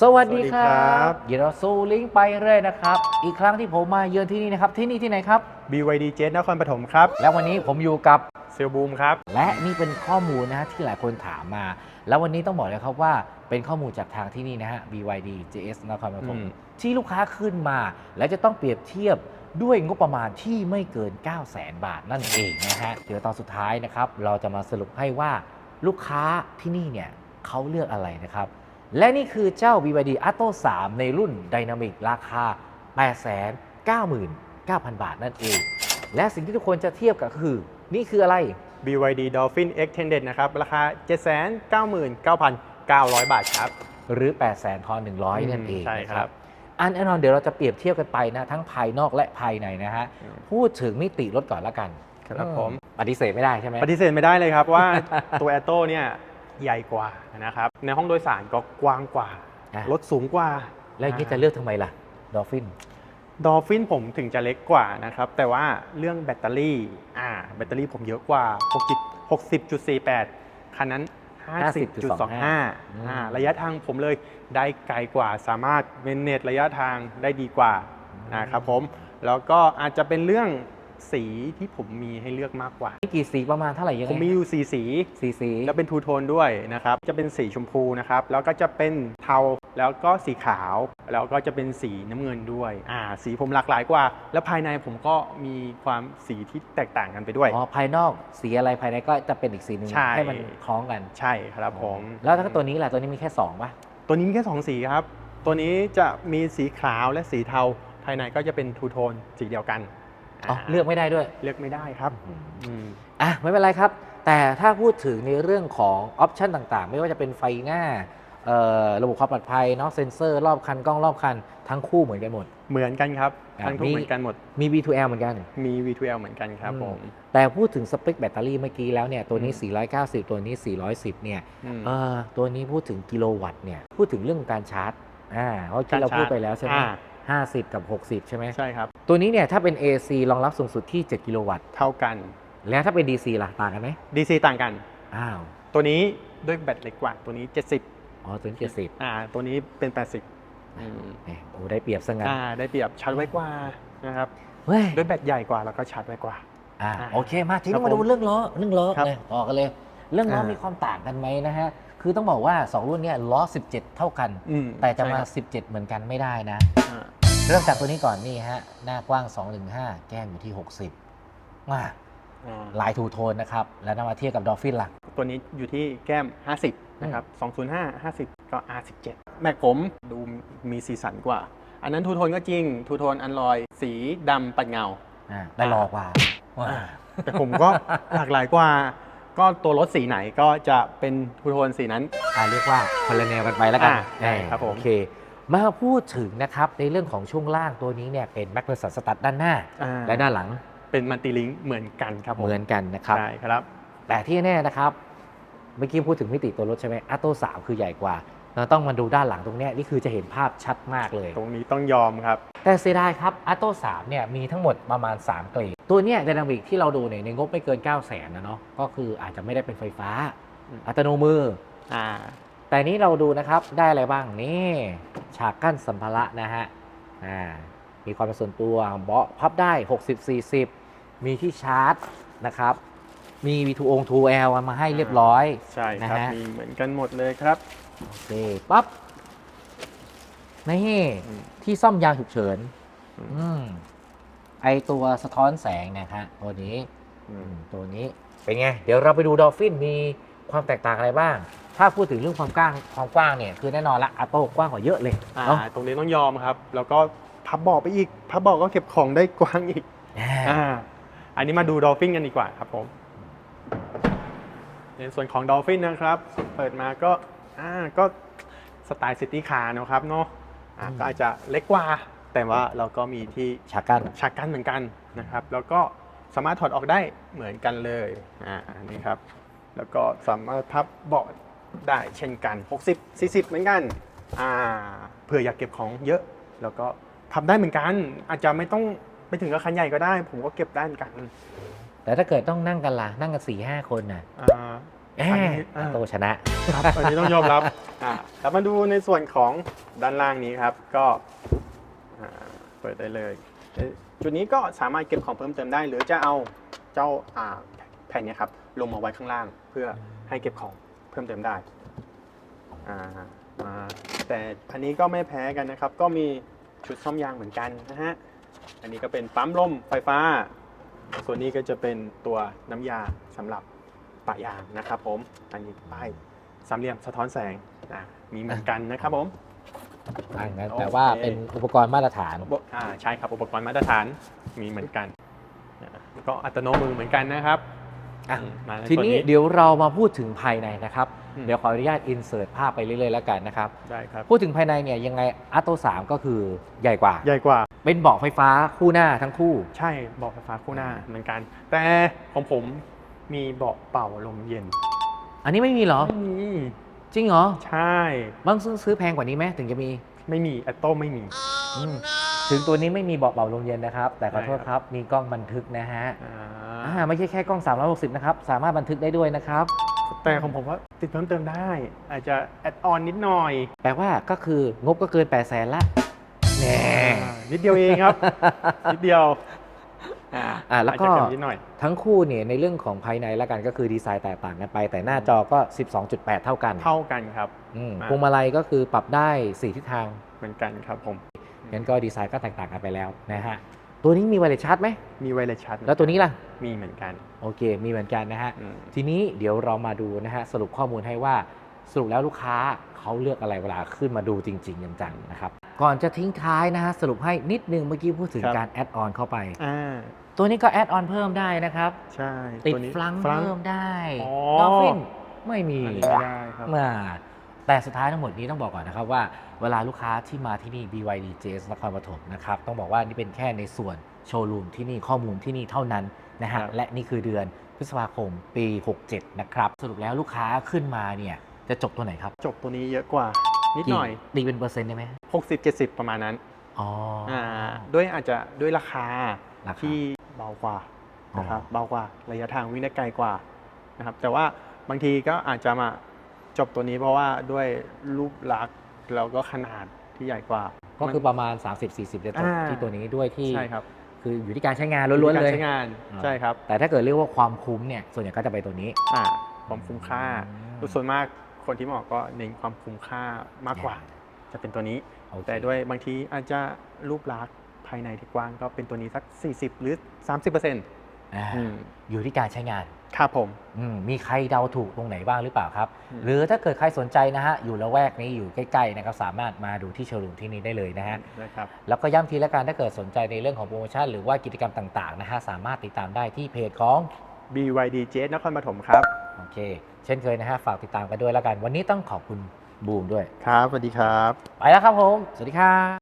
สวัสดีครัสวัสดีครับ บ เดี๋ยวเราซูลิงก์ไปเรื่อยนะครับ อีกครั้งที่ผมมาเยือนที่นี่นะครับ ที่นี่ที่ไหนครับ BYD Jet นครปฐมครับ แล้ววันนี้ผมอยู่กับ เซลบูมครับ และนี่เป็นข้อมูลนะฮะที่หลายคนถามมา แล้ววันนี้ต้องบอกเลยครับว่าเป็นข้อมูลจากทางที่นี่นะฮะ BYD JS นครปฐมอืม ที่ลูกค้าขึ้นมา และจะต้องเปรียบเทียบด้วยงบประมาณที่ไม่เกิน 9 0 0 0 0 0บาทนั่นเองนะฮะเดี๋ยวตอนสุดท้ายนะครับ เราจะมาสรุปให้ว่าลูกค้าที่นี่เนี่ยเขาเลือกอะไรนะครับ และนี่คือเจ้า BYD Atto 3 ในรุ่น Dynamic ราคา 899,000 บาทนั่นเอง และสิ่งที่ทุกคนจะเทียบกับคือ นี่คืออะไร BYD Dolphin Extended นะครับ ราคา 799,900 บาทครับ หรือ 8 0 0 0 0 0ทอน100 นั่นเองใช่นะคครัรับบอันแน่นอนเดี๋ยวเราจะเปรียบเทียบกันไปนะ ทั้งภายนอกและภายในนะฮะอืมพูดถึงมิติรถก่อนละกัน ครับผม ปฏิเสธไม่ได้ใช่ไหมปฏิเสธไม่ได้เลยครับว่าตัว a t o เนี่ย ใหญ่กว่านะครับ ในห้องโดยสารก็กว้างกว่า อะ รถสูงกว่า แล้วอย่างนี้จะเลือกทำไมล่ะดอฟฟิน ดอลฟินผมถึงจะเล็กกว่านะครับ แต่ว่าเรื่องแบตเตอรี่อ่าแบตเตอรี่ผมเยอะกว่า 60 60.48 คันนั้น50.25อ่าระยะทางผมเลยได้ไกลกว่าสามารถเมนเนตระยะทางได้ดีกว่านะครับผม แล้วก็อาจจะเป็นเรื่อง สีที่ผมมีให้เลือกมากกว่า มีกี่สีประมาณเท่าไหร่ยังผมไงมีอยู่สีสีสีสีแล้วเป็นทูโทนด้วยนะครับ จะเป็นสีชมพูนะครับ แล้วก็จะเป็นเทา แล้วก็สีขาว แล้วก็จะเป็นสีน้ำเงินด้วย อ่า สีผมหลากหลายกว่า แล้วภายในผมก็มีความสีที่แตกต่างกันไปด้วย อ๋อภายนอกสีอะไรภายในก็จะเป็นอีกสีหนึ่งใช่ ให้มันคล้องกันใช่ครับผม แล้วถ้าตัวนี้ล่ะตัวนี้มีแค่สองป่ะตัวนี้มีแค่2สีครับ ตัวนี้จะมีสีขาวและสีเทา ภายในก็จะเป็นทูโทนสีเดียวกัน อ๋อเลือกไม่ได้ด้วย เลือกไม่ได้ครับอืมอะไม่เป็นไรครับ แต่ถ้าพูดถึงในเรื่องของออปชันต่างๆ ไม่ว่าจะเป็นไฟหน้าเอ่อระบบความปลอดภัยเนาะเซ็นเซอร์รอบคันกล้องรอบคัน ทั้งคู่เหมือนกันหมด เหมือนกันครับอะทั้งทุกมีเหมือนกันหมด มี V2L เหมือนกัน มี V2L เหมือนกันครับอืมผม แต่พูดถึงสเปคแบตเตอรี่เมื่อกี้แล้วเนี่ย ตัวนี้อืม490 ตัวนี้ 410 เนี่ยอืมเออตัวนี้พูดถึงกิโลวัตต์เนี่ย พูดถึงเรื่องการชาร์จ อ่า เพราะที่เราการชาร์จพูดไปแล้วใช่ไหมอ่า 50 กับ 60 ใช่ไหมใช่ครับ ตัวนี้เนี่ยถ้าเป็น AC รองรับสูงสุดที่ 7 กิโลวัตต์ เท่ากัน แล้วถ้าเป็น DC ล่ะต่างกันไหม DC ต่างกัน อ้าว ตัวนี้ด้วยแบตเล็กกว่า ตัวนี้ 70 อ๋อ ตัวนี้ 70 อ่า ตัวนี้เป็น 80อืมแหมโอ้ได้เปรียบซะงั้นอ่า ได้เปรียบชาร์จไว้กว่านะครับเฮ้ยด้วยแบตใหญ่กว่าแล้วก็ชาร์จไว้กว่า อ่าอ่าโอเค มาทีครันี้บมาดูผมเรื่องล้อ เรื่องล้อครับเลยต่อกันเลย เรื่องล้ออ่ามีมีความต่างกันไหมนะฮะคือต้องบอกว่า 2 รุ่นเนี่ยล้อ 17 เท่ากันอืมแต่จะมาใช่ครับ17 เหมือนกันไม่ได้นะอ่า เริ่มจากตัวนี้ก่อนนี่ฮะ หน้ากว้าง 215 แก้มอยู่ที่ 60มาอ่าลายทูโทนนะครับ แล้วนำมาเทียบกับดอฟฟินล่ะ ตัวนี้อยู่ที่แก้ม 50 นะครับ 205 50 ก็ R17 แม็กผมดูมีสีสันกว่า อันนั้นทูโทนก็จริง ทูโทนอันลอย สีดำปัดเงา อ่าได้รอกว่าว่าแต่ผมก็ หลากหลายกว่า ก็ตัวรถสีไหนก็จะเป็นทูโทนสีนั้น อ่าเรียกว่าคนละแนวกันไปแล้วกันอ่าใช่ครับผม โอเค มาพูดถึงนะครับในเรื่องของช่วงล่างตัวนี้เนี่ยเป็นแมกเ e อร์สันสตัดด้านหน้า อ่าและด้านหลังเป็นมัลติลิงเหมือนกันครับผมเหมือนกันนะครับ ใช่ครับ แต่ที่แน่นะครับเมื่อกี้พูดถึงมิติตัวรถใช่ไหมอัตโตสามคือใหญ่กว่า เราต้องมาดูด้านหลังตรงเนี้ยนี่คือจะเห็นภาพชัดมากเลย ตรงนี้ต้องยอมครับ แต่เสียดายครับอัตโตสามเนี่ยมีทั้งหมดประมาณ 3 เกรดตัวเนี้ยไดนามิกที่เราดูเนี่ยในงบไม่เกิน 9 0 0 0 0นนะเนาะก็คืออาจจะไม่ได้เป็นไฟฟ้า อืม อัตโนมือ อ่า แต่นี้เราดูนะครับได้อะไรบ้างนี่ฉากกั้นสัมภาระนะฮะอ่ามีความเป็นส่วนตัวเบาะพับได้ 60 40 มีที่ชาร์จนะครับ มี V2 อง 2L มาให้เรียบร้อยใช่ครับนะฮะมีเหมือนกันหมดเลยครับ โอเคปั๊บนี่อืมที่ซ่อมยางฉุกเฉินอืมอืมไอตัวสะท้อนแสงเนะฮะตัวนี้อือืมมตัวนี้เป็นไง เดี๋ยวเราไปดูดอลฟินมี ความแตกต่างอะไรบ้าง ถ้าพูดถึงเรื่องความกว้างความกว้างเนี่ยคือแน่นอนละอัตโต้กว้างกว่าเยอะเลยอ่าเนาะตรงนี้ต้องยอมครับ แล้วก็พับเบอกไปอีกพับเบอกก็เก็บของได้กว้างอีกอ่าอ่าอันนี้มาดูดอลฟินกันดีกว่าครับผมในส่วนของดอลฟินนะครับ เปิดมาก็อ่าก็สไตล์ซิตี้คาร์นะครับเนาะอ่าก็อาจจะเล็กกว่า แต่ว่าเราก็มีที่ฉากกั้นฉากกั้นเหมือนกันนะครับ แล้วก็สามารถถอดออกได้เหมือนกันเลยอ่าอันนี้ครับ แล้วก็สามารถพับเบาะได้เช่นกัน 60 40 เหมือนกันอ่าเผื่ออยากเก็บของเยอะ แล้วก็พับได้เหมือนกัน อาจจะไม่ต้องไปถึงกับคันใหญ่ก็ได้ ผมก็เก็บได้เหมือนกันแต่ถ้าเกิดต้องนั่งกันล่ะนั่งกัน4ี่ห้าคนน่ะอ่าแหอันมนี้อ่าโตชนะครับอันนี้ต้องยอมรับอ่าแล้วมาดูในส่วนของด้านล่างนี้ครับ ก็อ่าเปิดได้เลยเอ่อจุดนี้ก็สามารถเก็บของเพิ่มเติมได้ หรือจะเอาเจ้าอ่าแผ่นเนี้ครับ ลงมาไว้ข้างล่าง เพื่อให้เก็บของเพิ่มเติมได้อ่าอ่าแต่อันนี้ก็ไม่แพ้กันนะครับ ก็มีชุดซ่อมยางเหมือนกันนะฮะอันนี้ก็เป็นปั๊มลมไฟฟ้า ส่วนนี้ก็จะเป็นตัวน้ำยาสำหรับปะยางนะครับผม อันนี้ป้ายสามเหลี่ยมสะท้อนแสงอะมีเหมือนกันนะครับผมอ่างั้นโอเคแต่ว่าเป็นอุปกรณ์มาตรฐานอุปอ่าใช่ครับอุปกรณ์มาตรฐานมีเหมือนกันอะก็อัตโนมือเหมือนกันนะครับ อะอืมมาในทีส่วนี้เดี๋ยวเรามาพูดถึงภายในนะครับ อืมเดี๋ยวขออนุญาตอินเสิร์ตภาพไปเรื่อยๆแล้วกันนะครับ ได้ครับ พูดถึงภายในเนี่ยยังไงอัตโต3ก็คือใหญ่กว่า ใหญ่กว่า เป็นเบาะไฟฟ้าคู่หน้าทั้งคู่ ใช่เบาะไฟฟ้าคู่หน้าเหมือนกัน แต่ของผมมีเบาะเป่าลมเย็นอันนี้ไม่มีเหรอ ไม่มีจริงเหรอ ใช่ บางซื้อซื้อแพงกว่านี้ไหมถึงจะมีไม่มีอัตโต้ไม่มี อืมถึงตัวนี้ไม่มีเบาะเป่าลมเย็นนะครับ แต่ขอโทษใช่คครับรับ มีกล้องบันทึกนะฮะ อ่ อ่าาไม่ใช่แค่กล้อง 360 นะครับ สามารถบันทึกได้ด้วยนะครับ แต่ของผมว่าติดเพิ่มเติมได้ อาจจะแอดออนนิดหน่อย แปลว่าก็คืองบก็เกิน 8 0 0แสนละแน่อ่านิดเดียวเองครับ นิดเดียวอ่าแล้วก็อาจจะเนนิดหน่อยทั้งคู่เนี่ยในเรื่องของภายในแล้วกันก็คือดีไซน์แตกต่างกันไป แต่หน้าจอก็ 12.8 เท่ากัน เท่ากันครับอืมอ่าพวงมาลัยก็คือปรับได้ 4 ทิศทางเหมือนกันครับผมงั้นก็ดีไซน์ก็แตกต่างกันไปแล้วนะฮะ ตัวนี้มีไวเลสชาร์จไหมมีไวเลสชาร์จแล้วตัวนี้ล่ะ มีเหมือนกันโอเค มีเหมือนกันนะฮะ อืมทีนี้เดี๋ยวเรามาดูนะฮะสรุปข้อมูลให้ว่าสรุปแล้วลูกค้าเขาเลือกอะไรเวลาขึ้นมาดูจริงๆจังๆนะครับ ก่อนจะทิ้งท้ายนะฮะสรุปให้นิดนึงเมื่อกี้พูดถึงครับการแอดออนเข้าไป อ่าตัวนี้ก็แอดออนเพิ่มได้นะครับ ใช่ติดตัวนี้ ฟลังฟลังเพิ่มได้อ๋อ ดอฟฟินไม่มีอันนี้ไม่ได้ครับ มา แต่สุดท้ายทั้งหมดนี้ต้องบอกก่อนนะครับว่าเวลาลูกค้าที่มาที่นี่ BYD JS นครปฐมนะครับต้องบอกว่านี่เป็นแค่ในส่วนโชว์รูมที่นี่ข้อมูลที่นี่เท่านั้นนะฮะครับและนี่คือเดือนพฤษภาคมปี 67 นะครับสรุปแล้วลูกค้าขึ้นมาเนี่ยจะจบตัวไหนครับจบตัวนี้เยอะกว่า นิดหน่อยตีเป็นเปอร์เซ็นต์ได้ไหม60 70 ประมาณนั้นอ๋อออ่าด้วยอาจจะด้วยราคาราคาที่เบากว่านะครับอ๋อเบากว่าระยะทางวิ่งได้ไกลกว่านะครับแต่ว่าบางทีก็อาจจะมา จบตัวนี้เพราะว่าด้วยรูปลักษณ์แล้วก็ขนาดที่ใหญ่กว่า ก็คือประมาณ 30-40จะจบอ่า ที่ตัวนี้ด้วยที่ใช่ครับคืออยู่ที่การใช้งานล้วนๆการเลยใช้งานใช่ครับแต่ถ้าเกิดเรียกว่าความคุ้มเนี่ยส่วนใหญ่ก็จะไปตัวนี้อ่าความคุ้มค่า อืมส่วนมากคนที่มาออกก็เน้นความคุ้มค่ามากกว่า จะเป็นตัวนี้ โอเคแต่ด้วยบางทีอาจจะรูปลักษณ์ภายในที่กว้างก็เป็นตัวนี้สัก 40 หรือ 30%อ อ่าอืมอยู่ที่การใช้งานครับผม อืมมีใครเดาถูกตรงไหนบ้างหรือเปล่าครับ อืม หรือถ้าเกิดใครสนใจนะฮะ อยู่ละแวกนี้อยู่ใกล้ๆนะครับสามารถมาดูที่โชว์รูมที่นี่ได้เลยนะฮะ นะครับ แล้วก็ย้ำทีละกันถ้าเกิดสนใจในเรื่องของโปรโมชั่นหรือว่ากิจกรรมต่างๆนะฮะสามารถติดตามได้ที่เพจของ BYD j นครปฐมครับ โอเค เช่นเคยนะฮะ ฝากติดตามกันด้วยแล้วกัน วันนี้ต้องขอบคุณบูมด้วย ครับสวัสดีครับ ไปแล้วครับผม สวัสดีครับ